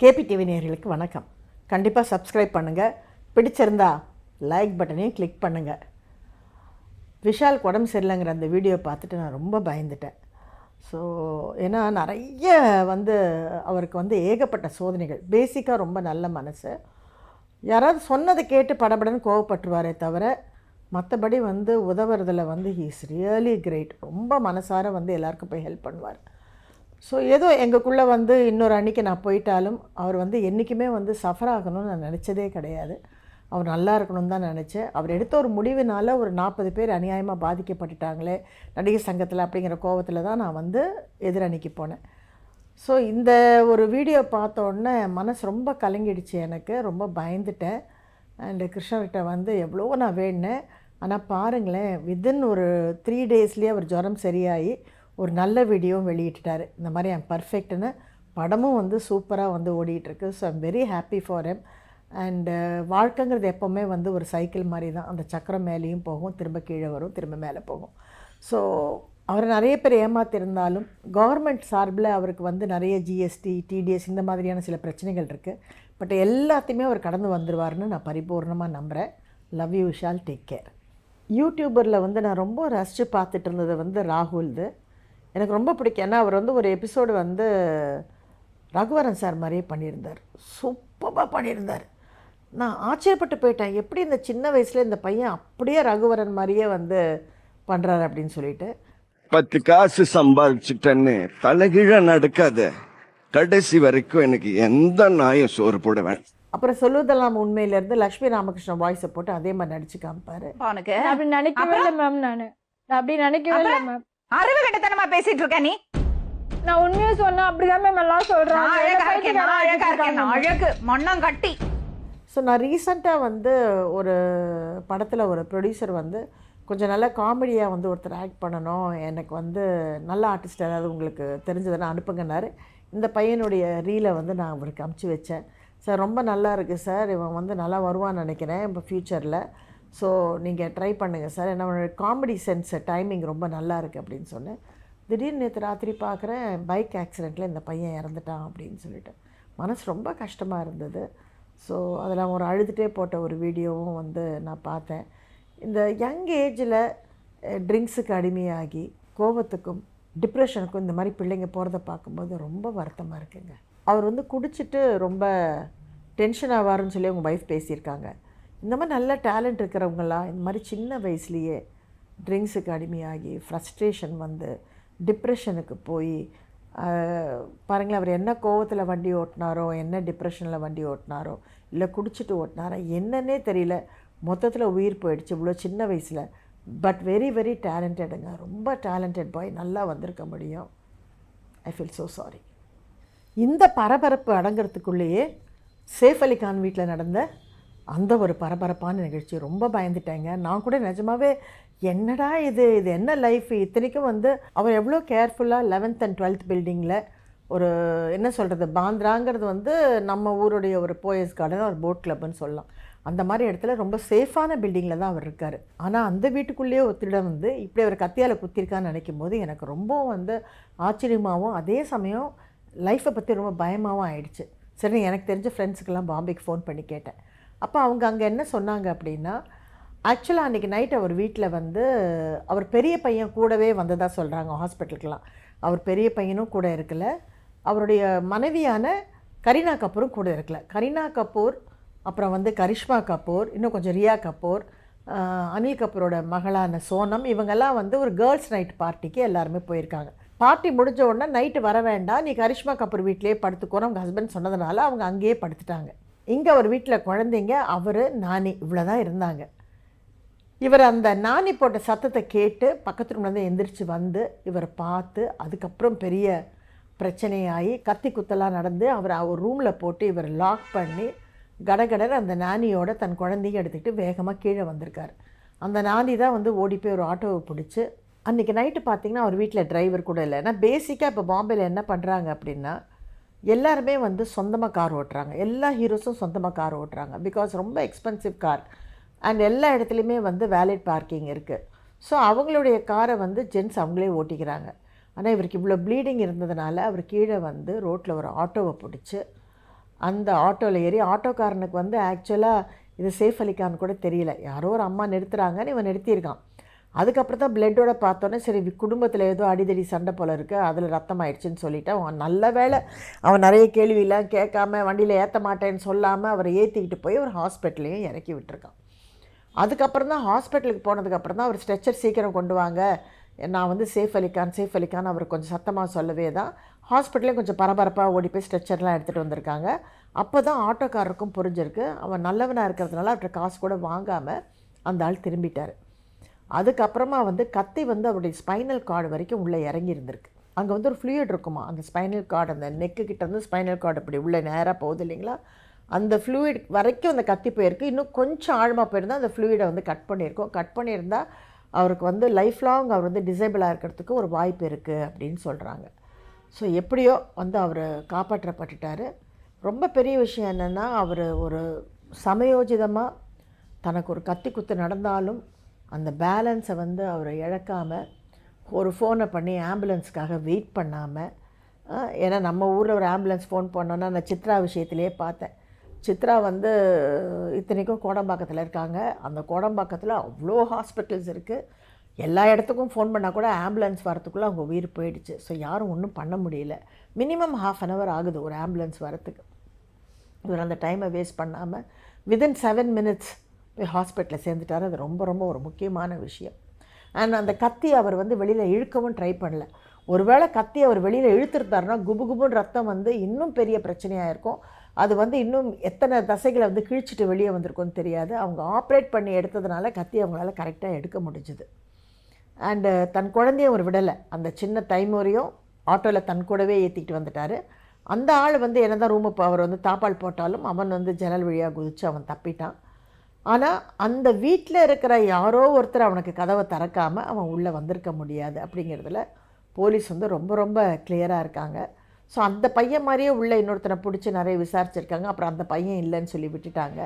KP TV நேர்களுக்கு வணக்கம். கண்டிப்பாக சப்ஸ்கிரைப் பண்ணுங்கள் பிடிச்சிருந்தா லைக் பட்டனையும் கிளிக் பண்ணுங்கள் விஷால் உடம்பு சரியில்லைங்கிற அந்த வீடியோ பார்த்துட்டு நான் ரொம்ப பயந்துட்டேன். ஸோ ஏன்னா நிறைய வந்து அவருக்கு வந்து ஏகப்பட்ட சோதனைகள். பேசிக்காக ரொம்ப நல்ல மனசு. யாராவது சொன்னதை கேட்டு படபடன்னு கோவப்பட்டுருவாரே தவிர மற்றபடி வந்து உதவுறதில் வந்து ஹீஸ் ரியலி கிரேட் ரொம்ப மனசார வந்து எல்லாருக்கும் போய் ஹெல்ப் பண்ணுவார். ஸோ ஏதோ எங்களுக்குள்ளே வந்து இன்னொரு அன்னைக்கு நான் போயிட்டாலும் அவர் வந்து என்றைக்குமே வந்து சஃபர் ஆகணும்னு நான் நினச்சதே கிடையாது. அவர் நல்லா இருக்கணும்னு தான் நினச்சேன். அவர் எடுத்த ஒரு முடிவினால் ஒரு நாற்பது பேர் அநியாயமாக பாதிக்கப்பட்டுட்டாங்களே நடிகர் சங்கத்தில் அப்படிங்கிற கோவத்தில் தான் நான் வந்து எதிரணிக்கு போனேன். ஸோ இந்த ஒரு வீடியோ பார்த்தோன்னே மனசு ரொம்ப கலங்கிடுச்சு எனக்கு. ரொம்ப பயந்துட்டேன். அண்டு கிருஷ்ணர்கிட்ட வந்து எவ்வளோ நான் வேணுனேன். ஆனால் பாருங்களேன் வித்தின் ஒரு த்ரீ டேஸ்லேயே அவர் ஜுரம் சரியாகி ஒரு நல்ல வீடியோவும் வெளியிட்டுட்டார். இந்த மாதிரி என் பர்ஃபெக்ட்னு படமும் வந்து சூப்பராக வந்து ஓடிட்டுருக்கு. So I'm very happy for him and வாழ்க்கைங்கிறது எப்போவுமே வந்து ஒரு சைக்கிள் மாதிரி தான். அந்த சக்கரம் மேலேயும் போகும் திரும்ப கீழே வரும் திரும்ப மேலே போகும். ஸோ அவர் நிறைய பேர் ஏமாத்திருந்தாலும் கவர்மெண்ட் சார்பில் அவருக்கு வந்து நிறைய ஜிஎஸ்டி டிடிஎஸ் இந்த மாதிரியான சில பிரச்சனைகள் இருக்குது பட் எல்லாத்தையுமே அவர் கடந்து வந்துடுவார்னு நான் பரிபூர்ணமாக நம்புகிறேன் love you shall take care யூடியூபரில் வந்து நான் ரொம்ப ரசித்து பார்த்துட்டு இருந்தது வந்து ராகுல்து எனக்கு ரொம்ப பிடிக்கும். ஏன்னா அவர் வந்து ஒரு எபிசோடு வந்து ரகுவரன் சார் மாதிரியே பண்ணியிருந்தார். சூப்பராக பண்ணியிருந்தார். நான் ஆச்சரியப்பட்டு போயிட்டேன். எப்படி இந்த சின்ன வயசில் இந்த பையன் அப்படியே ரகுவரன் மாதிரியே வந்து பண்ணுறாரு அப்படின்னு சொல்லிட்டு. பத்து காசு சம்பாதிச்சுட்டேன்னு தலைகீழ நடக்காத. கடைசி வரைக்கும் எனக்கு எந்த நாயும் சோறு போடுவேன். அப்புறம் சொல்லுவதெல்லாம் உண்மையிலேருந்து லக்ஷ்மி ராமகிருஷ்ணன் வாய்ஸை போட்டு அதே மாதிரி நடிச்சு காமிப்பார். அப்படி நினைக்கவே இல்லை மேம் நானு. நான் அப்படி நினைக்கவே இல்லை மேம் அறிவு கட்டத்தனமா பேசிட்டு இருக்க நீ? நான் உண்மையா சொன்னா அப்படிதான் மேம் எல்லாம் அழகா இருக்கேன் நான் அழகா இருக்கேன் நான் அழகு மண்ணம் கட்டி. ஸோ நான் ரீசண்டாக வந்து ஒரு படத்தில் ஒரு ப்ரொடியூசர் வந்து கொஞ்சம் நல்ல காமெடியாக வந்து ஒருத்தர் ஆக்ட் பண்ணணும். எனக்கு வந்து நல்ல ஆர்டிஸ்ட் ஏதாவது உங்களுக்கு தெரிஞ்சதுன்னா அனுப்புங்கன்னாரு. இந்த பையனுடைய ரீலை வந்து நான் அவருக்கு அமுச்சு வச்சேன். சார் ரொம்ப நல்லா இருக்குது சார் இவன் வந்து நல்லா வருவான்னு நினைக்கிறேன். இப்போ ஃப்யூச்சரில் ஸோ நீங்கள் ட்ரை பண்ணுங்கள் சார் என்னோட காமெடி சென்ஸு டைமிங் ரொம்ப நல்லா இருக்குது அப்படின்னு சொன்னேன் திடீர்னு நேற்று ராத்திரி பார்க்குறேன் பைக் ஆக்சிடெண்ட்டில் இந்த பையன் இறந்துட்டான் அப்படின்னு சொல்லிட்டு. மனசு ரொம்ப கஷ்டமாக இருந்தது. ஸோ அதில் ஒரு அழுதுகிட்டே போட்ட ஒரு வீடியோவும் வந்து நான் பார்த்தேன். இந்த யங் ஏஜில் ட்ரிங்க்ஸுக்கு அடிமையாகி கோபத்துக்கும் டிப்ரெஷனுக்கும் இந்த மாதிரி பிள்ளைங்க போகிறத பார்க்கும்போது ரொம்ப வருத்தமாக இருக்குங்க. அவர் வந்து குடிச்சிட்டு ரொம்ப டென்ஷன் ஆவாருன்னு சொல்லி அவங்க ஒய்ஃப் பேசியிருக்காங்க. இந்த மாதிரி நல்ல டேலண்ட் இருக்கிறவங்களாம் இந்த மாதிரி சின்ன வயசுலேயே ட்ரிங்க்ஸுக்கு அடிமையாகி ஃப்ரஸ்ட்ரேஷன் வந்து டிப்ரெஷனுக்கு போய் பாருங்களேன் அவர் என்ன கோவத்தில் வண்டி ஓட்டினாரோ என்ன டிப்ரெஷனில் வண்டி ஓட்டினாரோ இல்லை குடிச்சிட்டு ஓட்டினாரோ என்னன்னே தெரியல. மொத்தத்தில் உயிர் போயிடுச்சு இவ்வளோ சின்ன வயசில். பட் வெரி வெரி டேலண்டடுங்க ரொம்ப டேலண்டட் பாய் நல்லா வந்திருக்க முடியும். ஐ ஃபீல் ஸோ சாரி இந்த பரபரப்பு அடங்கிறதுக்குள்ளேயே சேஃப் அலி கான் வீட்டில் நடந்த அந்த ஒரு பரபரப்பான நிகழ்ச்சி ரொம்ப பயந்துட்டேங்க. நான் கூட நிஜமாவே என்னடா இது? இது என்ன லைஃப்? இத்தனைக்கும் வந்து அவர் எவ்வளோ கேர்ஃபுல்லாக லெவன்த் அண்ட் டுவெல்த் பில்டிங்கில் ஒரு என்ன சொல்கிறது பாந்திராங்கிறது வந்து நம்ம ஊருடைய ஒரு போயஸ் கார்டன் ஒரு போட் கிளப்னு சொல்லலாம். அந்த மாதிரி இடத்துல ரொம்ப சேஃபான பில்டிங்கில் தான் அவர் இருக்கார். ஆனால் அந்த வீட்டுக்குள்ளேயே ஒருத்திடம் வந்து இப்படி அவர் கத்தியால் குத்திருக்கான்னு நினைக்கும் போது எனக்கு ரொம்ப வந்து ஆச்சரியமாகவும் அதே சமயம் லைஃப்பை பற்றி ரொம்ப பயமாகவும் ஆயிடுச்சு. சரி எனக்கு தெரிஞ்ச ஃப்ரெண்ட்ஸுக்கெல்லாம் பாம்பேக்கு ஃபோன் பண்ணி கேட்டேன். அப்போ அவங்க அங்கே என்ன சொன்னாங்க அப்படின்னா ஆக்சுவலாக அன்றைக்கி நைட் அவர் வீட்டில் வந்து அவர் பெரிய பையன் கூடவே வந்ததாக சொல்கிறாங்க ஹாஸ்பிட்டலுக்கெலாம் அவர் பெரிய பையனும் கூட இருக்கல. அவருடைய மனைவியான கரீனா கபூரும் கூட இருக்கல. கரீனா கபூர் அப்புறம் வந்து கரிஷ்மா கபூர் இன்னும் கொஞ்சம் ரியா கபூர் அனில் கபூரோட மகளான சோனம் இவங்கெல்லாம் வந்து ஒரு கேர்ள்ஸ் நைட் பார்ட்டிக்கு எல்லாருமே போயிருக்காங்க. பார்ட்டி முடிஞ்ச உடனே நைட்டு வர வேண்டாம் நீ கரிஷ்மா கபூர் வீட்டிலேயே படுத்துக்கோன்னு அவங்க ஹஸ்பண்ட் சொன்னதுனால அவங்க அங்கேயே படுத்துட்டாங்க. இங்கே ஒரு வீட்டில் குழந்தைங்க அவர் நானி இவ்வளோ தான் இருந்தாங்க. இவர் அந்த நாணி போட்ட சத்தத்தை கேட்டு பக்கத்து ரூம்லேருந்து எந்திரிச்சு வந்து இவரை பார்த்து அதுக்கப்புறம் பெரிய பிரச்சனையாகி கத்தி குத்தலாம் நடந்து அவர் அவர் ரூமில் போட்டு இவர் லாக் பண்ணி கடகடர் அந்த நானியோட தன் குழந்தைய எடுத்துக்கிட்டு வேகமாக கீழே வந்திருக்கார். அந்த நானி தான் வந்து ஓடி போய் ஒரு ஆட்டோவை பிடிச்சி அன்றைக்கி நைட்டு பார்த்தீங்கன்னா அவர் வீட்டில் டிரைவர் கூட இல்லை. ஏன்னா பேசிக்காக இப்போ பாம்பேயில் என்ன பண்ணுறாங்க அப்படின்னா எல்லாருமே வந்து சொந்தமாக கார் ஓட்டுறாங்க. எல்லா ஹீரோஸும் சொந்தமாக கார் ஓட்டுறாங்க. பிகாஸ் ரொம்ப எக்ஸ்பென்சிவ் கார் அண்ட் எல்லா இடத்துலையுமே வந்து வேலிட் பார்க்கிங் இருக்குது ஸோ அவங்களுடைய காரை வந்து ஜென்ஸ் அவங்களே ஓட்டிக்கிறாங்க. ஆனால் இவருக்கு இவ்வளோ ப்ளீடிங் இருந்ததுனால அவர் கீழே வந்து ரோட்டில் ஒரு ஆட்டோவை பிடிச்சி அந்த ஆட்டோவில் ஏறி ஆட்டோக்காரனுக்கு வந்து ஆக்சுவலாக இது சேஃப் அலிக்கான்னு கூட தெரியல. யாரோ ஒரு அம்மா நிறுத்துறாங்கன்னு இவன் நிறுத்தியிருக்கான். அதுக்கப்புறம் தான் பிளட்டோட பார்த்தோன்னே சரி குடும்பத்தில் ஏதோ அடிதடி சண்டை போல் இருக்குது அதில் ரத்தம் ஆயிடுச்சுன்னு சொல்லிட்டு அவன் நல்ல வேளை அவன் நிறைய கேள்வியெல்லாம் கேட்காம வண்டியில் ஏற்ற மாட்டேன்னு சொல்லாமல் அவரை ஏற்றிக்கிட்டு போய் ஒரு ஹாஸ்பிட்டல்லையும் இறக்கி விட்டுருக்கான். அதுக்கப்புறம் தான் ஹாஸ்பிட்டலுக்கு போனதுக்கப்புறம் தான் அவர் ஸ்ட்ரெச்சர் சீக்கிரம் கொண்டு வாங்க நான் வந்து சேஃப் அலிக்கான் சேஃப் அலிக்கான் அவர் கொஞ்சம் சத்தமாக சொல்லவே தான் ஹாஸ்பிட்டலே கொஞ்சம் பரபரப்பாக ஓடி போய் ஸ்ட்ரெச்சர்லாம் எடுத்துகிட்டு வந்திருக்காங்க. அப்போ தான் ஆட்டோக்காரருக்கும் புரிஞ்சிருக்கு அவன் நல்லவனாக இருக்கிறதுனால அவர்கிட்ட காசு கூட வாங்காமல் அந்த ஆள் திரும்பிட்டார். அதுக்கப்புறமா வந்து கத்தி வந்து அவருடைய ஸ்பைனல் கார்டு வரைக்கும் உள்ளே இறங்கி இருந்திருக்கு அங்கே வந்து ஒரு ஃப்ளூயிட் இருக்குமா? அந்த ஸ்பைனல் கார்டு அந்த நெக்கு கிட்ட வந்து ஸ்பைனல் கார்டு இப்படி உள்ளே நேராக போகுது இல்லைங்களா? அந்த ஃப்ளூயிட் வரைக்கும் அந்த கத்தி போயிருக்கு. இன்னும் கொஞ்சம் ஆழமாக போயிருந்தால் அந்த ஃப்ளூயிடை வந்து கட் பண்ணியிருக்கோம். கட் பண்ணியிருந்தால் அவருக்கு வந்து லைஃப் லாங் அவர் வந்து டிசேபிளாக இருக்கிறதுக்கு ஒரு வாய்ப்பு இருக்குது அப்படின்னு சொல்கிறாங்க ஸோ எப்படியோ வந்து அவர் காப்பாற்றப்பட்டுட்டார். ரொம்ப பெரிய விஷயம் என்னென்னா அவர் ஒரு சமயோஜிதமாக தனக்கு ஒரு கத்தி குத்து நடந்தாலும் அந்த பேலன்ஸை வந்து அவரை இழக்காமல் ஒரு ஃபோனை பண்ணி ஆம்புலன்ஸ்க்காக வெயிட் பண்ணாமல் ஏன்னா நம்ம ஊரில் ஒரு ஆம்புலன்ஸ் ஃபோன் பண்ணோன்னா நான் சித்ரா விஷயத்திலே பார்த்தேன். சித்ரா வந்து இத்தனைக்கும் கோடம்பாக்கத்தில் இருக்காங்க. அந்த கோடம்பாக்கத்தில் அவ்வளோ ஹாஸ்பிட்டல்ஸ் இருக்குது எல்லா இடத்துக்கும் ஃபோன் பண்ணால் கூட ஆம்புலன்ஸ் வரத்துக்குள்ளே அவங்க உயிர் போயிடுச்சு. ஸோ யாரும் ஒன்றும் பண்ண முடியல. மினிமம் ஹாஃப் அன் ஹவர் ஆகுது ஒரு ஆம்புலன்ஸ் வரத்துக்கு. இவர் அந்த டைமை வேஸ்ட் பண்ணாமல் வித்தின் செவன் மினிட்ஸ் போய் ஹாஸ்பிட்டலில் சேர்ந்துட்டார். அது ரொம்ப ரொம்ப ஒரு முக்கியமான விஷயம். அண்ட் அந்த கத்தி அவர் வந்து வெளியில் இழுக்கவும் ட்ரை பண்ணல. ஒருவேளை கத்தி அவர் வெளியில் இழுத்துருந்தாருன்னா குபு குபுன்னு ரத்தம் வந்து இன்னும் பெரிய பிரச்சனையாக இருக்கும். அது வந்து இன்னும் எத்தனை தசைகளை வந்து கிழிச்சிட்டு வெளியே வந்திருக்கும்னு தெரியாது. அவங்க ஆப்ரேட் பண்ணி எடுத்ததுனால கத்தி அவங்களால கரெக்டாக எடுக்க முடிஞ்சுது. அண்டு தன் குழந்தையும் ஒரு விடலை. அந்த சின்ன தைமுறையும் ஆட்டோவில் தன் கூடவே ஏற்றிக்கிட்டு வந்துட்டார். அந்த ஆள் வந்து என்ன தான் ரூமு அவர் வந்து தாப்பால் போட்டாலும் அவன் வந்து ஜன்னல் வழியாக குதித்து அவன் தப்பிட்டான். ஆனால் அந்த வீட்டில் இருக்கிற யாரோ ஒருத்தர் அவனுக்கு கதவை திறக்காமல் அவன் உள்ளே வந்திருக்க முடியாது அப்படிங்கிறதுல போலீஸ் வந்து ரொம்ப ரொம்ப கிளியராக இருக்காங்க. ஸோ அந்த பையன் மாதிரியே உள்ளே இன்னொருத்தனை பிடிச்சி நிறைய விசாரிச்சிருக்காங்க. அப்புறம் அந்த பையன் இல்லைன்னு சொல்லி விட்டுட்டாங்க.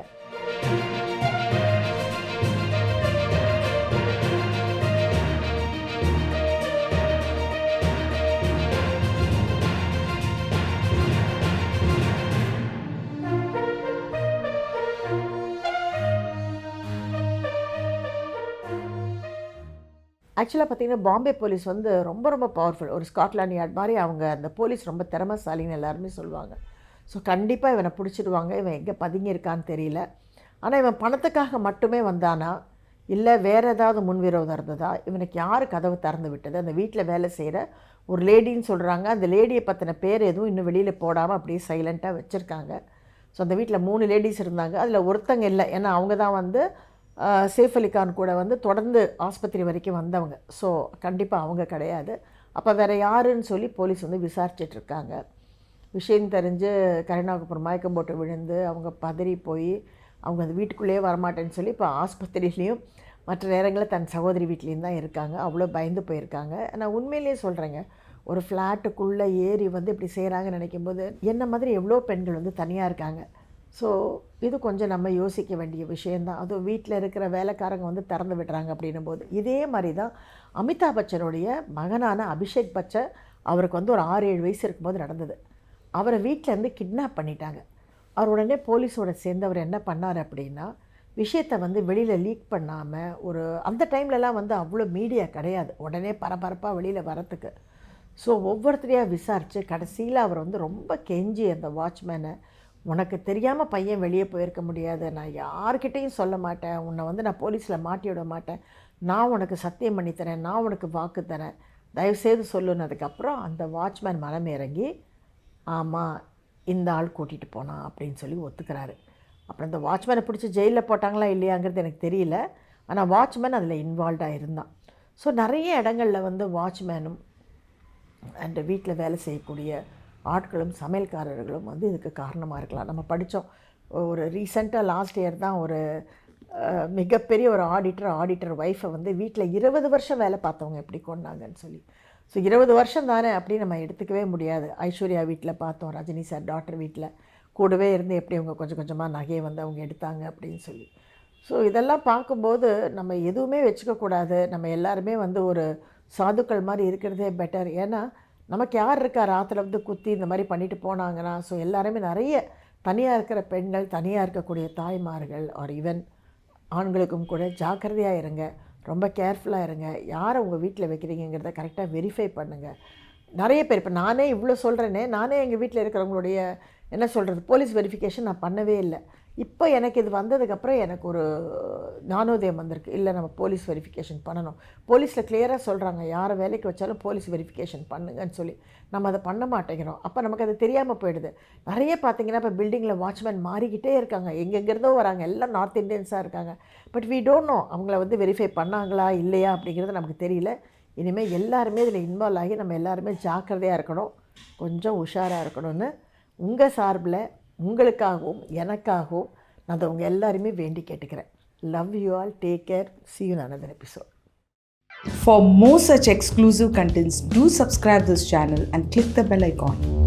ஆக்சுவலாக பார்த்தீங்கன்னா பாம்பே போலீஸ் வந்து ரொம்ப ரொம்ப பவர்ஃபுல் ஒரு ஸ்காட்லாண்ட் யார்ட் மாதிரி அவங்க அந்த போலீஸ் ரொம்ப திறமைசாலின்னு எல்லாருமே சொல்லுவாங்க. ஸோ கண்டிப்பாக இவனை பிடிச்சிடுவாங்க. இவன் எங்கே பதுங்கியிருக்கான்னு தெரியல. ஆனால் இவன் பணத்துக்காக மட்டுமே வந்தானா? இல்லை வேறு ஏதாவது முன்விரோதம் இருந்ததா? இவனுக்கு யார் கதவு திறந்து விட்டது? அந்த வீட்டில் வேலை செய்கிற ஒரு லேடின்னு சொல்கிறாங்க அந்த லேடியை பற்றின பேர் எதுவும் இன்னும் வெளியில் போடாமல் அப்படியே சைலண்ட்டாக வச்சுருக்காங்க. ஸோ அந்த வீட்டில் மூணு லேடிஸ் இருந்தாங்க. அதில் ஒருத்தங்க இல்லை. ஏன்னா அவங்க தான் வந்து சேஃப் அலி கான் கூட வந்து தொடர்ந்து ஆஸ்பத்திரி வரைக்கும் வந்தவங்க. ஸோ கண்டிப்பாக அவங்க கிடையாது. அப்போ வேறு யாருன்னு சொல்லி போலீஸ் வந்து விசாரிச்சிட்ருக்காங்க விஷயம் தெரிஞ்சு கருணாவுக்கு அப்புறம் மயக்கம் போட்டு விழுந்து அவங்க பதறி போய் அவங்க அந்த வீட்டுக்குள்ளேயே வரமாட்டேன்னு சொல்லி இப்போ ஆஸ்பத்திரியிலையும் மற்ற நேரங்களில் தன் சகோதரி வீட்லேயும் தான் இருக்காங்க. அவ்வளோ பயந்து போயிருக்காங்க. நான் உண்மையிலேயே சொல்கிறேங்க ஒரு ஃப்ளாட்டுக்குள்ளே ஏறி வந்து இப்படி செய்கிறாங்கன்னு நினைக்கும்போது என்ன மாதிரி எவ்வளோ பெண்கள் வந்து தனியாக இருக்காங்க? ஸோ இது கொஞ்சம் நம்ம யோசிக்க வேண்டிய விஷயந்தான் அதுவும் வீட்டில் இருக்கிற வேலைக்காரங்க வந்து திறந்து விடுறாங்க அப்படின்னும் போது இதே மாதிரி தான் அமிதாப் பச்சனுடைய மகனான அபிஷேக் பச்சன் அவருக்கு வந்து ஒரு ஆறு ஏழு வயசு இருக்கும்போது நடந்தது. அவரை வீட்டிலேருந்து கிட்னாப் பண்ணிட்டாங்க. அவர் உடனே போலீஸோட சேர்ந்தவர் என்ன பண்ணார் அப்படின்னா விஷயத்தை வந்து வெளியில் லீக் பண்ணாமல் ஒரு அந்த டைம்லலாம் வந்து அவ்வளோ மீடியா கிடையாது. உடனே பரபரப்பாக வெளியில் வரத்துக்கு ஸோ ஒவ்வொருத்தரையாக விசாரித்து கடைசியில் அவர் வந்து ரொம்ப கெஞ்சி அந்த வாட்ச்மேனை உனக்கு தெரியாமல் பையன் வெளியே போயிருக்க முடியாது. நான் யார்கிட்டையும் சொல்ல மாட்டேன். உன்னை வந்து நான் போலீஸில் மாட்டி விட மாட்டேன். நான் உனக்கு சத்தியம் பண்ணி தரேன். நான் உனக்கு வாக்கு தரேன். தயவுசெய்து சொல்லுனதுக்கப்புறம் அந்த வாட்ச்மேன் மனம் இறங்கி ஆமாம் இந்த ஆள் கூட்டிகிட்டு போனான் அப்படின்னு சொல்லி ஒத்துக்கிறாரு. அப்புறம் இந்த வாட்ச்மேனை பிடிச்சி ஜெயிலில் போட்டாங்களா இல்லையாங்கிறது எனக்கு தெரியல. ஆனால் வாட்ச்மேன் அதில் இன்வால்வ்டாக இருந்தான். ஸோ நிறைய இடங்களில் வந்து வாட்ச்மேனும் அண்டு வீட்டில் வேலை செய்யக்கூடிய ஆட்களும் சமையல்காரர்களும் வந்து இதுக்கு காரணமாக இருக்கலாம். நம்ம படித்தோம் ஒரு ரீசெண்டாக லாஸ்ட் இயர் தான் ஒரு மிகப்பெரிய ஒரு ஆடிட்டர் ஆடிட்டர் ஒய்ஃபை வந்து வீட்டில் இருபது வருஷம் வேலை பார்த்தவங்க எப்படி கொண்டாங்கன்னு சொல்லி. ஸோ இருபது வருஷம் தானே அப்படி நம்ம எடுத்துக்கவே முடியாது. ஐஸ்வர்யா வீட்டில் பார்த்தோம் ரஜினி சார் டாக்டர் வீட்டில் கூடவே இருந்து எப்படி அவங்க கொஞ்சம் கொஞ்சமாக நகையை வந்து அவங்க எடுத்தாங்க அப்படின்னு சொல்லி. ஸோ இதெல்லாம் பார்க்கும்போது நம்ம எதுவுமே வச்சுக்கக்கூடாது. நம்ம எல்லாருமே வந்து ஒரு சாதுக்கள் மாதிரி இருக்கிறதே பெட்டர் ஏன்னா நமக்கு யார் இருக்கா? ராத்தில் வந்து குத்தி இந்த மாதிரி பண்ணிட்டு போனாங்கன்னா ஸோ எல்லாருமே நிறைய தனியாக இருக்கிற பெண்கள் தனியாக இருக்கக்கூடிய தாய்மார்கள் ஆர் ஈவன் ஆண்களுக்கும் கூட ஜாக்கிரதையாக இருங்க. ரொம்ப கேர்ஃபுல்லாக இருங்க. யாரை உங்கள் வீட்டில் வைக்கிறீங்கிறத கரெக்டாக வெரிஃபை பண்ணுங்கள் நிறைய பேர் இப்போ நானே இவ்வளோ சொல்கிறேனே நானே எங்கள் வீட்டில் இருக்கிறவங்களுடைய என்ன சொல்கிறது போலீஸ் வெரிஃபிகேஷன் நான் பண்ணவே இல்லை. இப்போ எனக்கு இது வந்ததுக்கப்புறம் எனக்கு ஒரு ஞானோதயம் வந்திருக்கு. இல்லை நம்ம போலீஸ் வெரிஃபிகேஷன் பண்ணணும். போலீஸில் கிளியராக சொல்கிறாங்க யாரை வேலைக்கு வச்சாலும் போலீஸ் வெரிஃபிகேஷன் பண்ணுங்கன்னு சொல்லி. நம்ம அதை பண்ண மாட்டேங்கிறோம். அப்போ நமக்கு அது தெரியாமல் போயிடுது. நிறைய பார்த்தீங்கன்னா இப்போ பில்டிங்கில் வாட்ச்மேன் மாறிக்கிட்டே இருக்காங்க. எங்கெங்கிருந்தோ வராங்க. எல்லாம் நார்த் இந்தியன்ஸாக இருக்காங்க. பட் வி டோன்ட் நோ அவங்கள வந்து வெரிஃபை பண்ணாங்களா இல்லையா அப்படிங்கிறது நமக்கு தெரியல. இனிமேல் எல்லாருமே இதில் இன்வால்வ் ஆகி நம்ம எல்லாருமே ஜாக்கிரதையாக இருக்கணும். கொஞ்சம் உஷாராக இருக்கணும்னு உங்கள் சார்பில் உங்களுக்காகவும் எனக்காகவும் நான் அதை உங்கள் எல்லாருமே வேண்டி கேட்டுக்கிறேன் love you all take care see you in another episode For more such exclusive contents, do subscribe this channel and click the bell icon.